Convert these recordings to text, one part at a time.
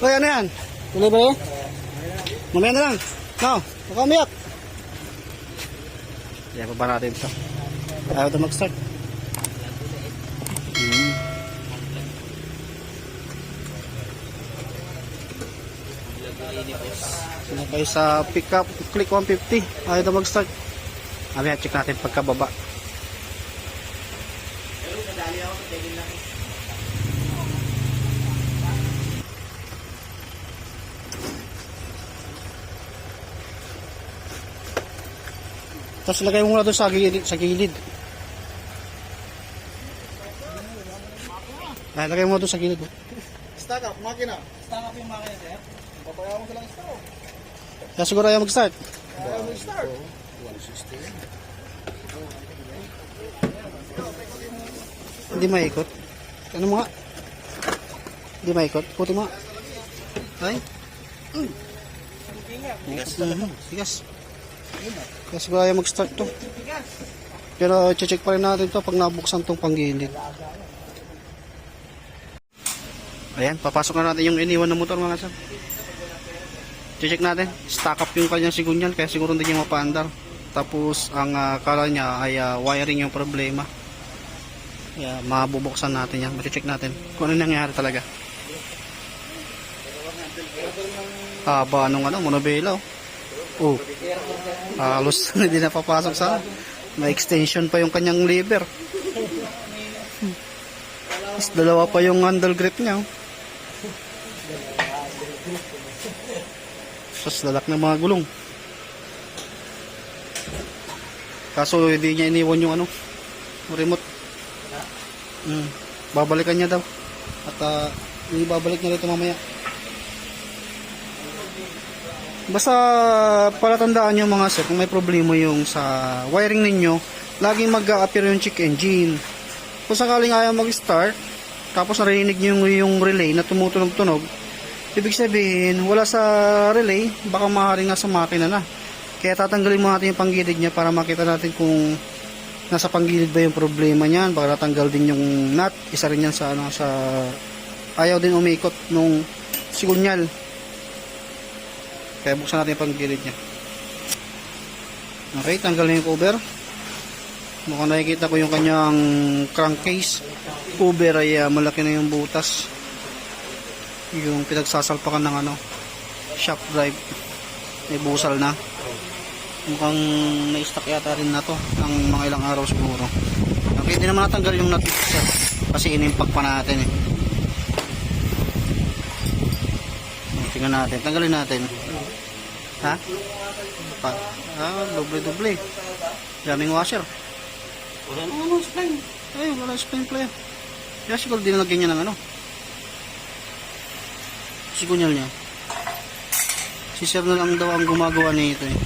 Uy, ano yan? Tuloy ba yun? Mamaya na lang. No, huwag ka umiyak. Kaya pa ba natin ito? Ayaw ito mag-start. Hmm. Sinabay sa pickup, click 150. Ayaw ito mag-start. Mamaya check natin pagkababa. Tapos lagay mo muna doon sa gilid. Sa gilid. Ay, lagay mo doon sa gilid. Stack up, makina. Stack up yung makina, sir. Papayaw mo silang stack. Kaya siguro ayaw mag-start. Ayaw mo start. Hindi maikot. Ano mo nga? Hindi maikot. Puti mo nga. Ay. Tigas na. Tigas. Kaya mag-start to. Pero check pa rin natin to pag nabuksan tong panggilid. Ayan, papasok na natin yung iniwan ng motor mga kasam. Check natin. Stack up yung kanyang sigunyal kaya siguro hindi niya mapaandar. Tapos ang uh, kala niya ay ah, wiring yung problema. Kaya mabubuksan natin yan. Check natin kung ano nangyari talaga. Haba nung ano, monobela oh. Oh. Halos hindi na papasok sa may extension pa yung kanyang lever. Tapos dalawa pa yung handle grip niya. Oh. Tapos lalak ng mga gulong. Kaso hindi niya iniwan yung ano, remote. Mm. Babalikan niya daw. At uh, ibabalik niya rito mamaya. Basta palatandaan nyo mga sir, kung may problema yung sa wiring ninyo, laging mag-a-appear yung check engine. Kung sakaling ayaw mag-start, tapos narinig nyo yung, relay na tumutunog-tunog, ibig sabihin, wala sa relay, baka maaaring nasa makina na. Kaya tatanggalin mo natin yung panggilid niya para makita natin kung nasa panggilid ba yung problema niyan. Baka natanggal din yung nut, isa rin yan sa, ano, sa ayaw din umikot nung sigunyal. Kaya buksan natin yung panggilid niya. Okay, tanggalin yung cover. Mukhang nakikita ko yung kanyang crankcase. Cover ay ah, malaki na yung butas. Yung pinagsasalpakan ng ano, shock drive. May busal na. Mukhang na-stock yata rin na to ng mga ilang araw siguro. Okay, hindi naman natanggal yung nut sir. Kasi inimpak pa natin eh. Tingnan natin. Tanggalin natin. Ha? Pa ah, doble-doble. Daming washer. Wala na ano, spring. Ay, wala spring play. Kaya siguro dinalagyan niya ng ano. Sigunyal niya. Si Sir na lang daw ang gumagawa nito eh.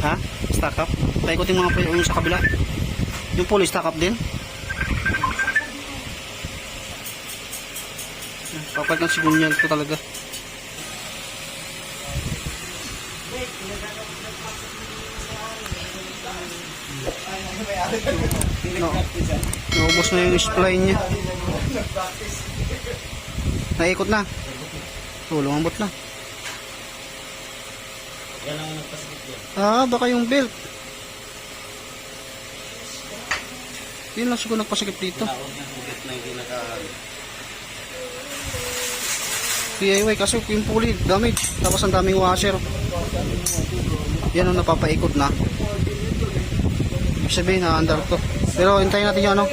Ha? Stack up? Paikutin mga pa yung sa kabila. Yung pulley stack up din. Papalit ng sigunyal ko talaga. No. Naubos na yung spline niya. Naikot na. Oh, lumambot na. Ah, baka yung belt. Yun lang siguro nagpasikip dito. DIY kasi yung pulley damage. Tapos ang daming washer. Yan ang napapaikot na. Ibig sabihin na under to. Pero hintayin natin yung ano.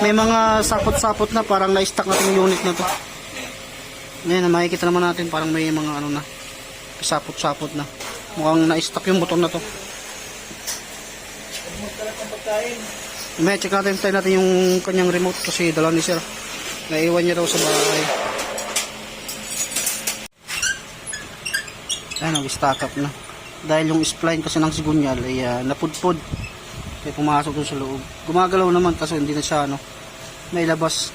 May mga sapot-sapot na parang na-stack natin yung unit na to. Ngayon, makikita naman natin parang may mga ano na. Sapot-sapot na. Mukhang na-stack yung button na to. May check natin, tayo natin yung kanyang remote kasi dala ni sir. Naiwan niya daw sa bahay. Ayan, nag-stack up na. Dahil yung spline kasi ng sigunyal ay uh, napudpod. Kaya pumasok dun sa loob. Gumagalaw naman kasi hindi na siya ano, nailabas.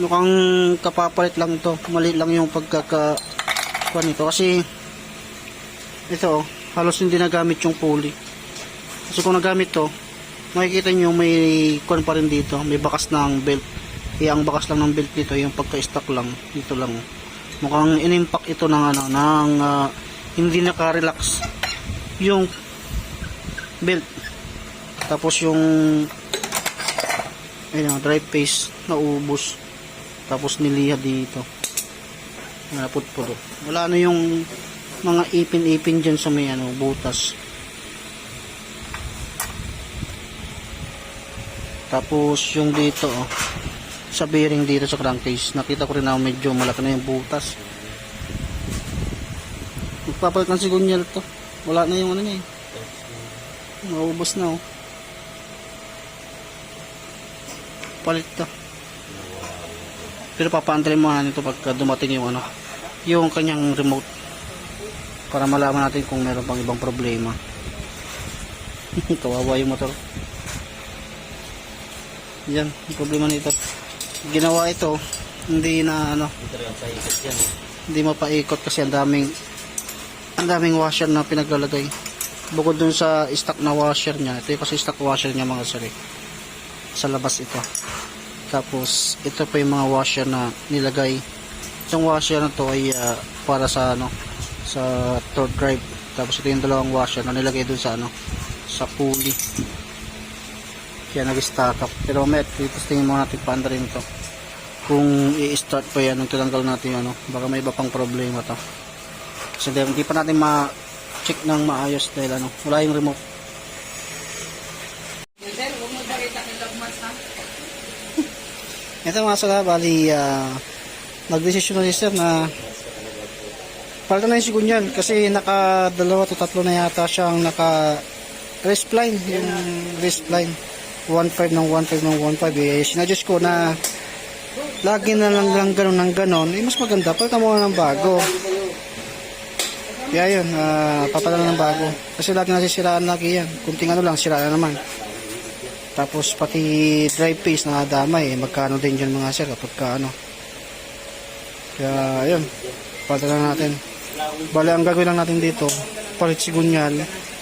Mukhang kapapalit lang to. Mali lang yung pagkaka kuha nito kasi ito halos hindi nagamit yung pulley. Kasi kung nagamit to, makikita nyo may kuan pa rin dito, may bakas ng belt. Kaya ang bakas lang ng belt dito, yung pagka-stock lang, dito lang. Mukhang inimpak ito ng ano, ng ah, hindi naka-relax yung belt. Tapos yung ayun, dry paste na ubos. Tapos niliha dito. Naputpulo. Wala na yung mga ipin-ipin dyan sa may ano, butas. Tapos yung dito oh, sa bearing dito sa crankcase, nakita ko rin na medyo malaki na yung butas. Magpapalit ng sigunyal to. Wala na yung ano niya eh. Maubos na oh. Palit to. Pero papaantalin mo na nito pagka dumating yung ano, yung kanyang remote para malaman natin kung meron pang ibang problema. Kawawa yung motor. Yan, yung problema nito. Ginawa ito, hindi na ano, hindi mapaikot kasi ang daming ang daming washer na pinaglalagay. Bukod dun sa stock na washer niya, ito yung kasi stock washer niya mga sari. Sa labas ito. Tapos, ito pa yung mga washer na nilagay. Itong washer na to ay ah, para sa ano, sa third drive. Tapos ito yung dalawang washer na nilagay dun sa ano, sa pulley. Kaya nag-stack up. Pero may tingin muna natin paanda rin ito. Kung i-start pa yan, nung tinanggal natin yung ano, baka may iba pang problema to. Kasi hindi pa natin ma-check ng maayos dahil ano, wala yung remote. Ito mga sala, bali, uh, nagdesisyon na si sir na palitan na yung sigunyan kasi naka dalawa to tatlo na yata siyang naka rest line, yung rest line 1.5 ng 1.5 ng 1.5 eh, sinadjust ko na lagi na lang lang ganun ng ganon. Eh mas maganda palitan mo ng bago kaya yun, uh, papadala ng bago kasi lagi nasisiraan lagi yan kunting ano lang, siraan na naman tapos pati dry paste na damay, eh, magkano din dyan mga sir kapag ka ano. Kaya yun, palitan na natin. Bale, ang gagawin lang natin dito, palit sigunyal,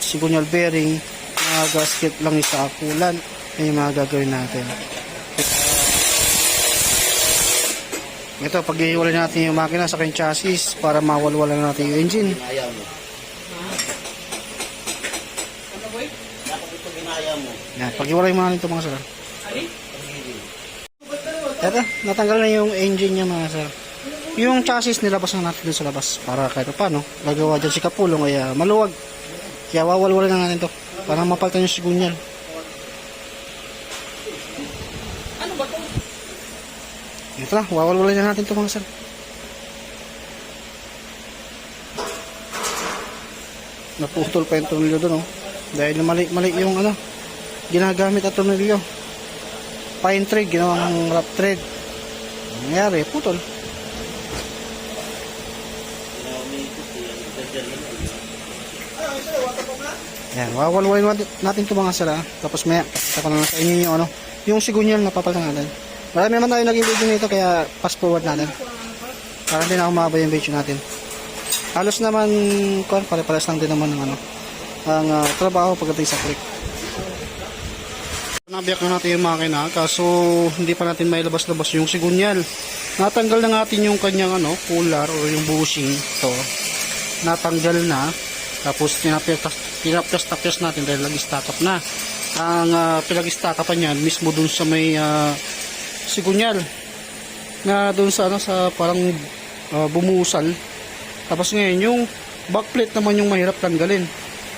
sigunyal bearing, mga gasket lang isa akulan. Yung mga gagawin natin. Ito, pag-iwalay natin yung makina sa kanyang chassis para mawalwala natin yung engine. Yan, pag-iwalay mo natin ito mga sir. Ito, natanggal na yung engine niya mga sir. Yung chassis nilabas na natin dun sa labas para kahit paano gagawa dyan si Kapulong ay ah, maluwag. Kaya wawalwala na natin to para mapalitan yung sigunyal. Ito na, wawalwala na natin to mga sir. Naputol pa yung tornilyo doon oh. Dahil mali, mali yung ano, ginagamit at tornilyo. Pine thread, ginawang wrap thread. Ang Nangyari, putol. Yan, wawalwalin natin- ito mga sala. Tapos maya, saka na sa inyo yung ano, yung sigunyal na papalitan natin. Marami naman tayo naging video nito kaya fast forward natin. Para hindi na umaba yung video natin. Halos naman, kung pare-pares lang din naman ng ano, ang ah, trabaho pagdating sa click. Nabiyak na natin yung makina kaso hindi pa natin mailabas-labas yung sigunyal. Natanggal na natin yung kanyang ano, cooler o yung bushing to. Natanggal na. Tapos pinapyas-tapyas natin dahil nag-stack up na. Ang uh, pinag-stack up niyan mismo dun sa may ah, sigunyal na dun sa ano sa parang ah, bumusal. Tapos ngayon yung backplate naman yung mahirap tanggalin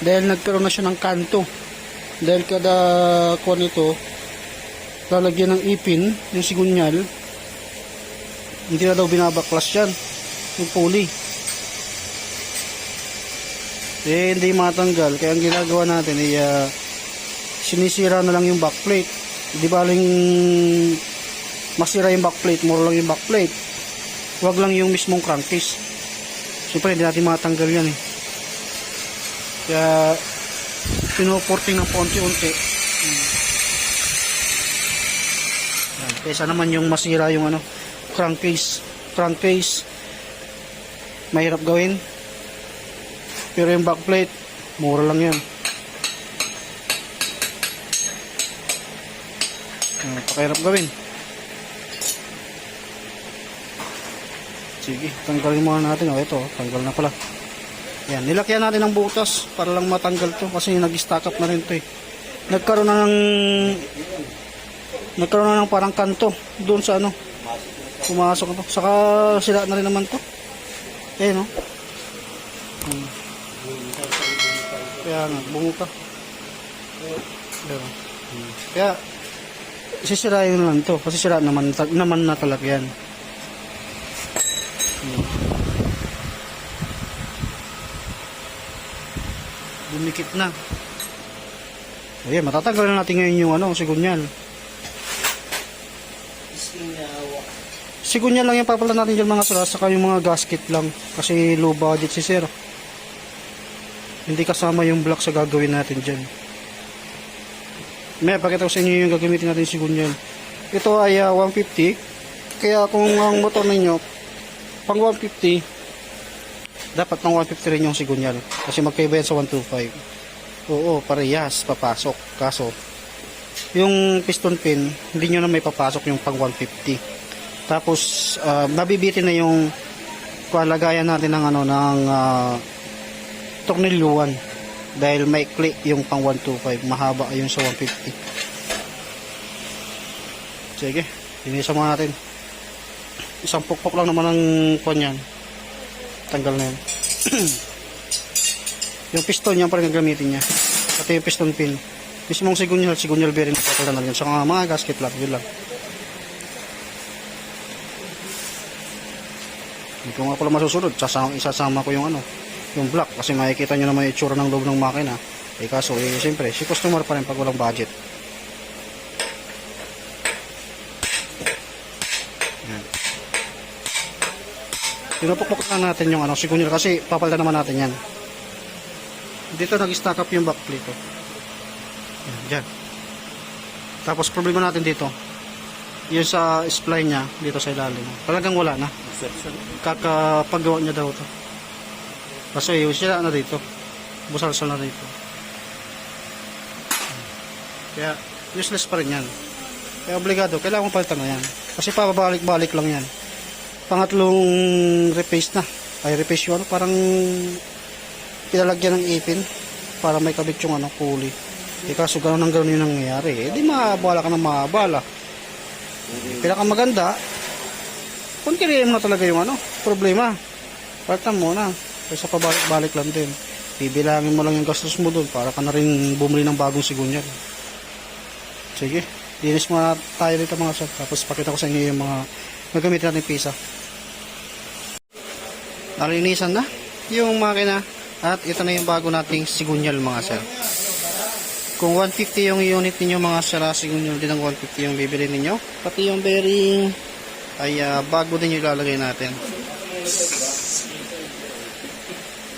dahil nagkaroon na siya ng kanto. Dahil kada kuha nito lalagyan ng ipin yung sigunyal hindi na daw binabaklas yan yung pulley eh hindi matanggal kaya ang ginagawa natin ay ah, sinisira na lang yung backplate di baling masira yung backplate mura lang yung backplate. Wag lang yung mismong crankcase. Siyempre hindi natin matanggal yan eh. Kaya pinuporting ng paunti-unti Hmm. Kaysa naman yung masira yung ano crankcase. Crankcase mahirap gawin. Pero yung backplate mura lang yan. Napakahirap gawin Sige, tanggalin muna natin. O, ito, tanggal na pala. Yan, nilakyan natin ng butas para lang matanggal to kasi nag-stack up na rin to eh. Nagkaroon na ng nagkaroon na ng parang kanto doon sa ano. Pumasok to. Saka sila na rin naman to. Eh no. Hmm. Kaya nga, bumuka. Pero, hmm. Kaya, sisirain lang to kasi sira naman, naman na talaga yan. Hmm. Dumikit na. Ayan, matatanggal na natin ngayon yung ano, sigunyal. Sigunyal lang yung papalitan natin dyan mga sir, saka yung mga gasket lang. Kasi low budget si sir. Hindi kasama yung block sa gagawin natin dyan. May pakita ko sa inyo yung gagamitin natin sigunyal. Ito ay ah, 150. Kaya kung ang motor ninyo, pang 150, dapat ng 150 rin yung sigunyal. Kasi magkaiba yan sa 125. Oo, parehas, papasok. Kaso, yung piston pin, hindi nyo na may papasok yung pang 150. Tapos, ah, mabibitin na yung kalagayan natin ng ano, ng uh, tornilyuan. Dahil may click yung pang 125, mahaba yung sa 150. Sige, linisan muna natin. Isang pukpok lang naman ang kwan yan. Tanggal na yan. yung piston yan pa rin ang gamitin niya. Pati yung piston pin. Mismong sigunyal, sigunyal bearing papalitan na rin. So mga, gasket lang, yun lang. Hindi ko nga pala masusunod. Sasama, isasama ko yung ano, yung block. Kasi makikita nyo naman yung itsura ng loob ng makina. Eh kaso, eh, siyempre, si customer pa rin pag walang budget. Pinupukpok na natin yung ano, sigunyal kasi papalitan naman natin yan. Dito nag-stack up yung back plate. Oh. Yan, dyan. Tapos problema natin dito, yung sa spline niya, dito sa ilalim. Talagang wala na. Kakapagawa niya daw to. Kasi yung sila na dito. Busalsal na dito. Kaya useless pa rin yan. Kaya obligado, kailangan mo palitan na yan. Kasi pababalik-balik lang yan. Pangatlong repaste na. Ay repaste yun, ano, parang pinalagyan ng ipin para may kabit yung ano, pulley. Eh kaso gano'n ang gano'n yung nangyayari. Eh di maabala ka na maabala. Pinakamaganda, kuntiriin mo na talaga yung ano, problema. Palitan mo na. Kaysa pabalik-balik lang din. Bibilangin mo lang yung gastos mo doon para ka na rin bumili ng bagong sigunyal. Sige, linis muna tayo dito mga sir. Tapos pakita ko sa inyo yung mga gagamit natin pisa. Nalinisan na yung makina at ito na yung bago nating sigunyal mga sir. Kung 150 yung unit ninyo mga sir, ah, sigunyal din ng 150 yung bibili ninyo. Pati yung bearing ay ah, bago din yung ilalagay natin.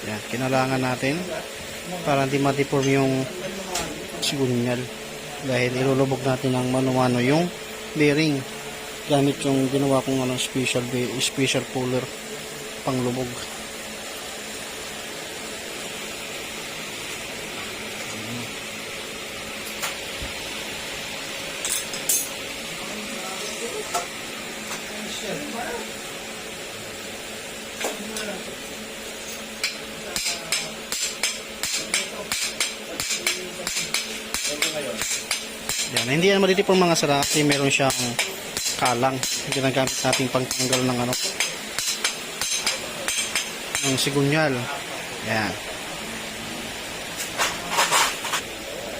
Yan, kinalangan natin para hindi ma-deform yung sigunyal dahil ilulubog natin ng mano-mano yung bearing gamit yung ginawa kong ano, special special puller panglubog. Yan, hindi yan matitipong mga sara kasi meron siyang kalang. Ginagamit natin pangtanggal ng ano ng sigunyal. Yan.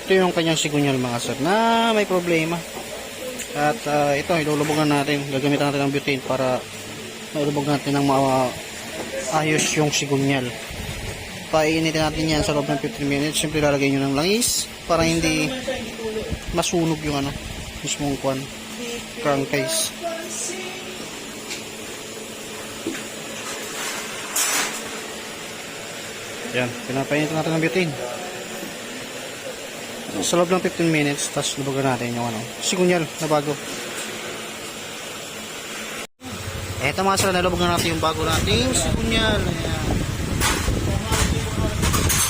Ito yung kanyang sigunyal mga sir na may problema. At ah, ito, ilulubogan natin. Gagamitan natin ng butane para mailubog natin ng maayos yung sigunyal. Painitin natin yan sa loob ng 15 minutes. Siyempre lalagay nyo ng langis para hindi masunog yung ano, mismong kwan, crankcase. Yan, pinapainitan natin ng butane. Sa loob ng 15 minutes, tapos lubagan natin yung ano, sigunyal na bago. Eto mga sila, nalubagan natin yung bago nating sigunyal. Ayan.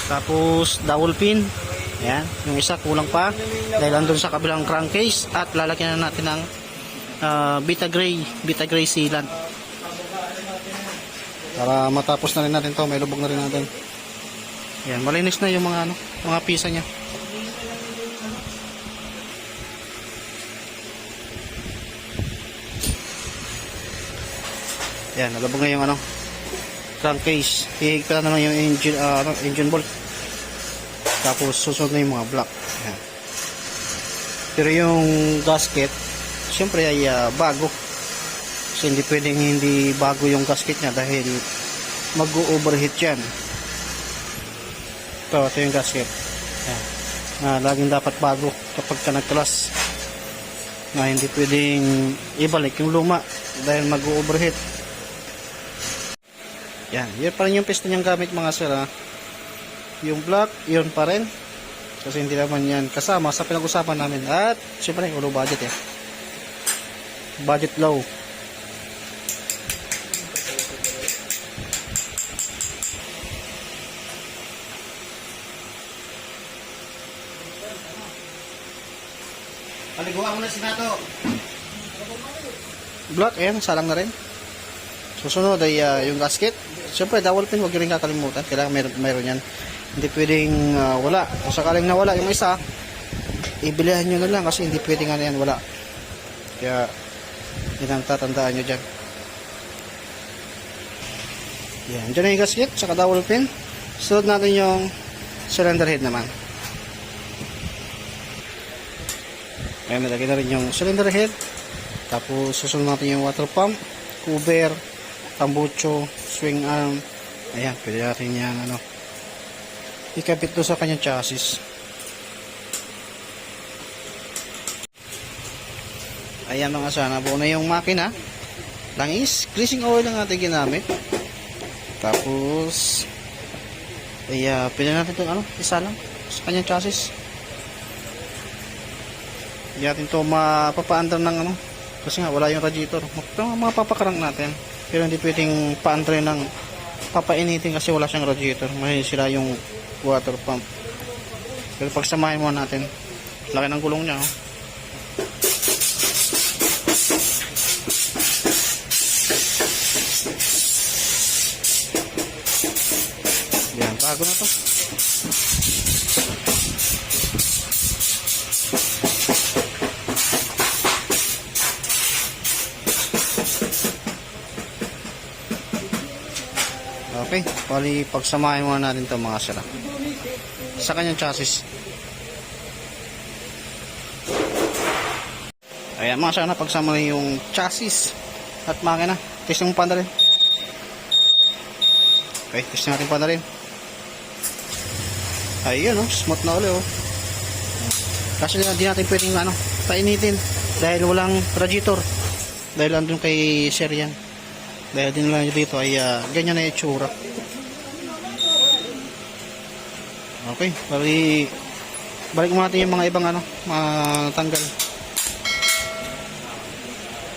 Tapos, dowel pin. Ayan, yung isa kulang pa. Dahil andun sa kabilang crankcase. At lalagyan na natin ng ah, Beta Gray, Beta Gray sealant. Para matapos na rin natin to, may lubog na rin natin. Yan, malinis na yung mga ano, mga pisa niya. Yan, nalubog na yung ano, crankcase. Hihigpitan na lang yung engine, ano, engine bolt. Tapos susunod na yung mga block. Yan. Pero yung gasket, siyempre ay ah, bago. Kasi hindi pwedeng hindi bago yung gasket niya dahil mag-overheat yan. Ito, ito yung gasket. Yan. Na laging dapat bago kapag ka nagkalas. Na hindi pwedeng ibalik yung luma dahil mag-overheat. Yan, yun pa rin yung piston niyang gamit mga sir ha. Yung black, yun pa rin. Kasi hindi naman yan kasama sa pinag-usapan namin. At, syempre, ulo budget eh. Budget low. Paliguan mo na si Nato. Black, ayan, salang na rin. Susunod ay ah, yung gasket. Siyempre, dowel pin, huwag rin kakalimutan. Kailangan mayroon, mayroon yan. Hindi pwedeng ah, wala. Kung sakaling nawala yung isa, ibilihan nyo na lang kasi hindi pwedeng ano yan, wala. Kaya, yun ang tatandaan nyo dyan. Yan, dyan na yung gasket, saka dowel pin. Sunod natin yung cylinder head naman. Ayan, nalagay na rin yung cylinder head. Tapos, susunod natin yung water pump, cover, tambucho, swing arm. Ayan, pwede natin yan, ano, ikabit doon sa kanyang chassis. Ayan mga sana, buo na yung makina. Langis, greasing oil lang natin ginamit. Tapos, ay, pwede natin itong, ano, isa lang sa kanyang chassis. Hindi natin ito mapapaandar ng, ano, kasi nga wala yung radiator. Ito mga papakarang natin. Pero hindi pwedeng paandar ng papainitin kasi wala siyang radiator. May sila yung water pump. Pero pagsamahin muna natin. Laki ng gulong niya. Oh. Yan, bago na to. Okay, pali pagsamahin muna natin to mga sila. Sa kanyang chassis. Ayan mga sana pagsama yung chassis at makina. Testing mo pa na rin. Okay, testing natin pa na rin. Ayun oh, smooth na ulit oh. Kasi hindi natin pwedeng ano, painitin dahil walang radiator. Dahil andun kay Sir yan. Dahil din lang dito ay ah, ganyan na itsura. Okay, bali balik mo natin yung mga ibang ano, mga tanggal.